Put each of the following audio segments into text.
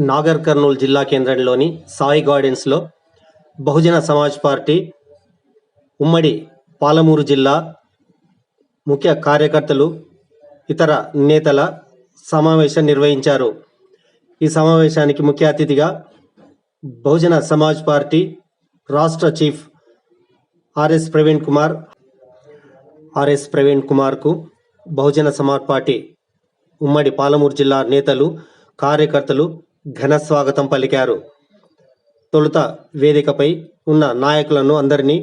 నాగర్ కర్నూలు జిల్లా కేంద్రంలోని సాయి గార్డెన్స్లో బహుజన సమాజ్ పార్టీ ఉమ్మడి పాలమూరు జిల్లా ముఖ్య కార్యకర్తలు ఇతర నేతల సమావేశం నిర్వహించారు. ఈ సమావేశానికి ముఖ్య అతిథిగా బహుజన సమాజ్ పార్టీ రాష్ట్ర chief RS Praveen Kumar RS Praveen కుమార్కు Bahujan Samaj party ఉమ్మడి పాలమూరు జిల్లా నేతలు కార్యకర్తలు ఘన స్వాగతం పలికారు. తొలుత వేదికపై ఉన్న నాయకులను అందరినీ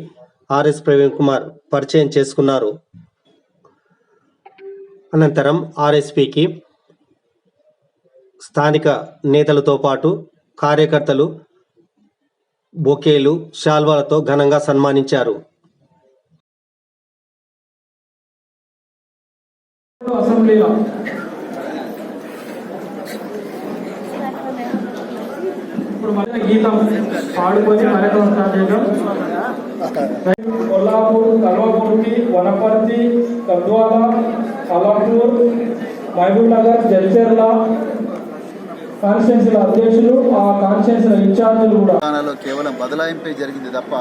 ఆర్ఎస్ ప్రవీణ్ కుమార్ పరిచయం చేసుకున్నారు. అనంతరం ఆర్ఎస్పికి స్థానిక నేతలతో పాటు కార్యకర్తలు బొకేలు శాల్వాలతో ఘనంగా సన్మానించారు. అసెంబ్లీలో ఇప్పుడు మళ్ళీ గీతం పాడుకొని కార్యక్రమం స్టార్ట్ చేద్దాం కొల్లాపూర్ కల్వాపూర్కి వనపర్తి కద్వాల అలంపూర్ మహబూబ్ నగర్ జడ్చర్ల కాన్స్టిట్యున్సీల అధ్యక్షులు ఆ కాన్స్టిట్యున్సీల ఇన్ఛార్జీలు కూడా. కేవలం బదలాయింపే జరిగింది తప్ప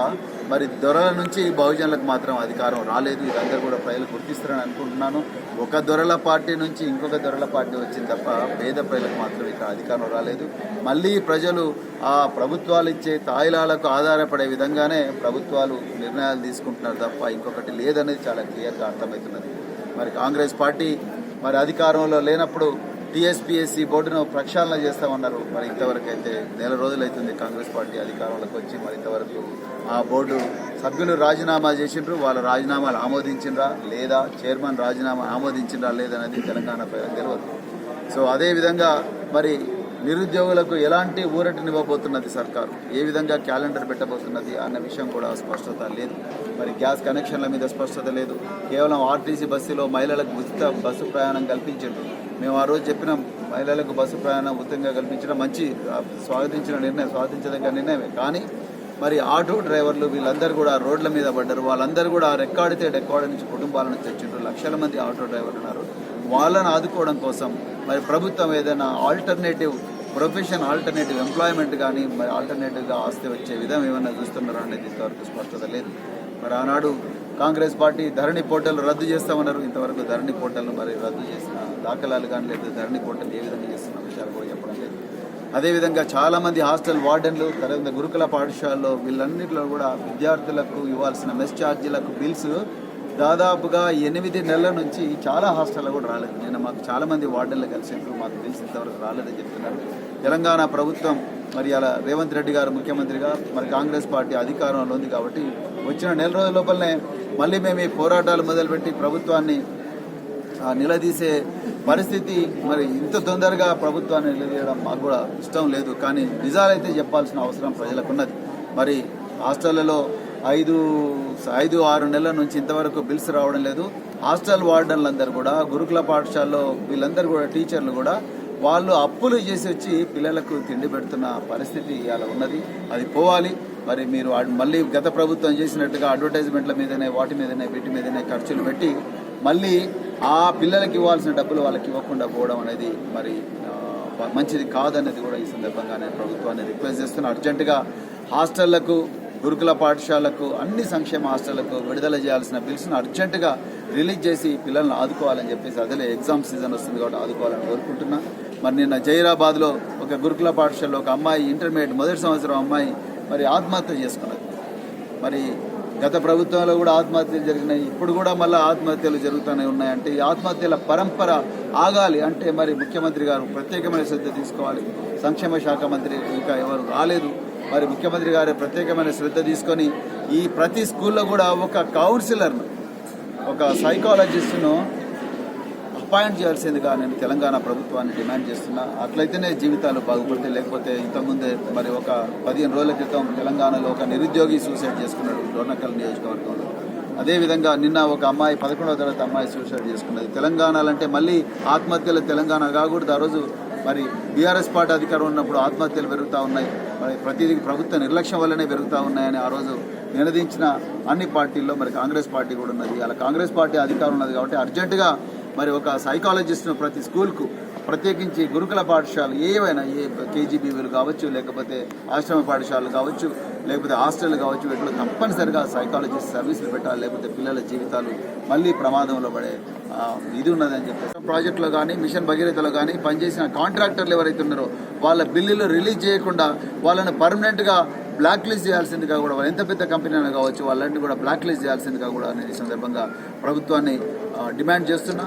మరి దొరల నుంచి బహుజనులకు మాత్రం అధికారం రాలేదు. ఇదంతా కూడా ప్రజలు గుర్తిస్తారని అనుకుంటున్నాను. ఒక దొరల పార్టీ నుంచి ఇంకొక దొరల పార్టీ వచ్చింది తప్ప పేద ప్రజలకు మాత్రం ఇక్కడ అధికారం రాలేదు. మళ్ళీ ప్రజలు ఆ ప్రభుత్వాలు ఇచ్చే తాయిలాలకు ఆధారపడే విధంగానే ప్రభుత్వాలు నిర్ణయాలు తీసుకుంటున్నారు తప్ప ఇంకొకటి లేదనేది చాలా క్లియర్గా అర్థమవుతున్నది. మరి కాంగ్రెస్ పార్టీ మరి అధికారంలో లేనప్పుడు టీఎస్పీఎస్సీ బోర్డును ప్రక్షాళన చేస్తామన్నారు. మరి ఇంతవరకు అయితే నెల రోజులైతుంది కాంగ్రెస్ పార్టీ అధికారంలోకి వచ్చి మరి ఇంతవరకు ఆ బోర్డు సభ్యులు రాజీనామా చేసిండ్రు వాళ్ళ రాజీనామాలు ఆమోదించిండ్రా లేదా చైర్మన్ రాజీనామా ఆమోదించిండ్రా లేదనేది తెలంగాణ ప్రజలకు తెలియదు. సో అదేవిధంగా మరి నిరుద్యోగులకు ఎలాంటి ఊరటనివ్వబోతున్నది సర్కారు? ఏ విధంగా క్యాలెండర్ పెట్టబోతున్నది అన్న విషయం కూడా స్పష్టత లేదు. మరి గ్యాస్ కనెక్షన్ల మీద స్పష్టత లేదు. కేవలం ఆర్టీసీ బస్సులో మహిళలకు ఉచిత బస్సు ప్రయాణం కల్పించారు మేము ఆ రోజు చెప్పిన మహిళలకు బస్సు ప్రయాణం ఉత్తంగా కల్పించడం మంచి స్వాగతించిన నిర్ణయం స్వాగతించదగ్గ నిర్ణయమే. కానీ మరి ఆటో డ్రైవర్లు వీళ్ళందరూ కూడా రోడ్ల మీద పడ్డారు. వాళ్ళందరూ కూడా రెక్కాడితే డెక్కాడ నుంచి కుటుంబాల నుంచి వచ్చిండ్రు. లక్షల మంది ఆటో డ్రైవర్లు ఉన్నారు. వాళ్ళని ఆదుకోవడం కోసం మరి ప్రభుత్వం ఏదైనా ఆల్టర్నేటివ్ ప్రొఫెషన్ ఆల్టర్నేటివ్ ఎంప్లాయ్మెంట్ కానీ మరి ఆల్టర్నేటివ్గా ఆస్తి వచ్చే విధం ఏమైనా చూస్తున్నారా అనేది ఇంతవరకు స్పష్టత లేదు. మరి ఆనాడు కాంగ్రెస్ పార్టీ ధరణి పోర్టల్ రద్దు చేస్తామన్నారు. ఇంతవరకు ధరణి పోర్టల్ను మరి రద్దు చేసిన దాఖలాలు కానీ లేదు ధరణి పోర్టల్ ఏ విధంగా చేస్తున్న విషయాలు కూడా చెప్పడం లేదు. అదేవిధంగా చాలామంది హాస్టల్ వార్డెన్లు తర్వాత గురుకుల పాఠశాలలో వీళ్ళన్నింటిలో కూడా విద్యార్థులకు ఇవ్వాల్సిన మెస్ ఛార్జీలకు బిల్స్ దాదాపుగా ఎనిమిది నెలల నుంచి చాలా హాస్టల్లో కూడా రాలేదు. నేను మాకు చాలామంది వార్డెన్లు కలిసినప్పుడు మాకు బిల్స్ ఇంతవరకు రాలేదని చెప్తున్నారు. తెలంగాణ ప్రభుత్వం మరి అలా రేవంత్ రెడ్డి గారు ముఖ్యమంత్రిగా మరి కాంగ్రెస్ పార్టీ అధికారంలో ఉంది కాబట్టి వచ్చిన నెల రోజుల లోపలనే మళ్ళీ మేము ఈ పోరాటాలు మొదలుపెట్టి ప్రభుత్వాన్ని ఆ నిలదీసే పరిస్థితి మరి ఇంత తొందరగా ప్రభుత్వాన్ని నిలదీయడం మాకు కూడా ఇష్టం లేదు. కానీ నిజాలైతే చెప్పాల్సిన అవసరం ప్రజలకు ఉన్నది మరి హాస్టళ్ళలో ఐదు ఐదు ఆరు నెలల నుంచి ఇంతవరకు బిల్స్ రావడం లేదు. హాస్టల్ వార్డన్లందరూ కూడా గురుకుల పాఠశాలలో వీళ్ళందరూ కూడా టీచర్లు కూడా వాళ్ళు అప్పులు చేసి వచ్చి పిల్లలకు తిండి పెడుతున్న పరిస్థితి ఇవాళ ఉన్నది. అది పోవాలి. మరి మీరు మళ్ళీ గత ప్రభుత్వం చేసినట్టుగా అడ్వర్టైజ్మెంట్ల మీదనే వాటి మీదనే వీటి మీదనే ఖర్చులు పెట్టి మళ్ళీ ఆ పిల్లలకి ఇవ్వాల్సిన డబ్బులు వాళ్ళకి ఇవ్వకుండా పోవడం అనేది మరి మంచిది కాదనేది కూడా ఈ సందర్భంగా నేను ప్రభుత్వాన్ని రిక్వెస్ట్ చేస్తున్నా. అర్జెంటుగా హాస్టళ్ళకు గురుకుల పాఠశాలకు అన్ని సంక్షేమ హాస్టళ్ళకు విడుదల చేయాల్సిన బిల్స్ను అర్జెంటుగా రిలీజ్ చేసి పిల్లల్ని ఆదుకోవాలని చెప్పేసి అదే ఎగ్జామ్ సీజన్ వస్తుంది కాబట్టి ఆదుకోవాలని కోరుకుంటున్నా. మరి నిన్న జైరాబాద్లో ఒక గురుకుల పాఠశాలలో ఒక అమ్మాయి ఇంటర్మీడియట్ మొదటి సంవత్సరం అమ్మాయి మరి ఆత్మహత్య చేసుకున్నది. మరి గత ప్రభుత్వంలో కూడా ఆత్మహత్యలు జరిగినాయి. ఇప్పుడు కూడా మళ్ళీ ఆత్మహత్యలు జరుగుతూనే ఉన్నాయంటే ఈ ఆత్మహత్యల పరంపర ఆగాలి అంటే మరి ముఖ్యమంత్రి గారు ప్రత్యేకమైన శ్రద్ధ తీసుకోవాలి. సంక్షేమ శాఖ మంత్రి ఇంకా ఎవరు రాలేదు. మరి ముఖ్యమంత్రి గారు ప్రత్యేకమైన శ్రద్ధ తీసుకొని ఈ ప్రతి స్కూల్లో కూడా ఒక కౌన్సిలర్ను ఒక సైకాలజిస్ట్ను అపాయింట్ చేయాల్సిందిగా నేను తెలంగాణ ప్రభుత్వాన్ని డిమాండ్ చేస్తున్నా. అట్లయితేనే జీవితాలు బాగుపడతాయి. లేకపోతే ఇంతకుముందే మరి ఒక పదిహేను రోజుల క్రితం తెలంగాణలో ఒక నిరుద్యోగి సూసైడ్ చేసుకున్నాడు డోర్నకల్ నియోజకవర్గంలో. అదేవిధంగా నిన్న ఒక అమ్మాయి పదకొండవ తరగతి అమ్మాయి సూసైడ్ చేసుకున్నది. తెలంగాణలో అంటే మళ్ళీ ఆత్మహత్యలు తెలంగాణ కాకూడదు. ఆ రోజు మరి బీఆర్ఎస్ పార్టీ అధికారం ఉన్నప్పుడు ఆత్మహత్యలు పెరుగుతూ ఉన్నాయి. మరి ప్రతిదీ ప్రభుత్వ నిర్లక్ష్యం వల్లనే పెరుగుతూ ఉన్నాయని ఆ రోజు నినదించిన అన్ని పార్టీల్లో మరి కాంగ్రెస్ పార్టీ కూడా ఉన్నది. అలా కాంగ్రెస్ పార్టీ అధికారం ఉన్నది కాబట్టి అర్జెంటుగా మరి ఒక సైకాలజిస్ట్ను ప్రతి స్కూల్కు ప్రత్యేకించి గురుకుల పాఠశాలలు ఏవైనా ఏ కేజీబీవీలు కావచ్చు లేకపోతే ఆశ్రమ పాఠశాలలు కావచ్చు లేకపోతే హాస్టల్ కావచ్చు వీటిలో తప్పనిసరిగా సైకాలజిస్ట్ సర్వీసులు పెట్టాలి లేకపోతే పిల్లల జీవితాలు మళ్ళీ ప్రమాదంలో పడే ఇది ఉన్నదని చెప్పేసి. ప్రాజెక్టులో కానీ మిషన్ భగీరథలో కానీ పనిచేసిన కాంట్రాక్టర్లు ఎవరైతే ఉన్నారో వాళ్ళ బిల్లులు రిలీజ్ చేయకుండా వాళ్ళని పర్మనెంట్గా బ్లాక్ లిస్ట్ చేయాల్సిందిగా కూడా వాళ్ళు ఎంత పెద్ద కంపెనీ అయినా కావచ్చు వాళ్ళని కూడా బ్లాక్ లిస్ట్ చేయాల్సిందిగా కూడా నేను ఈ సందర్భంగా ప్రభుత్వాన్ని డిమాండ్ చేస్తున్నా.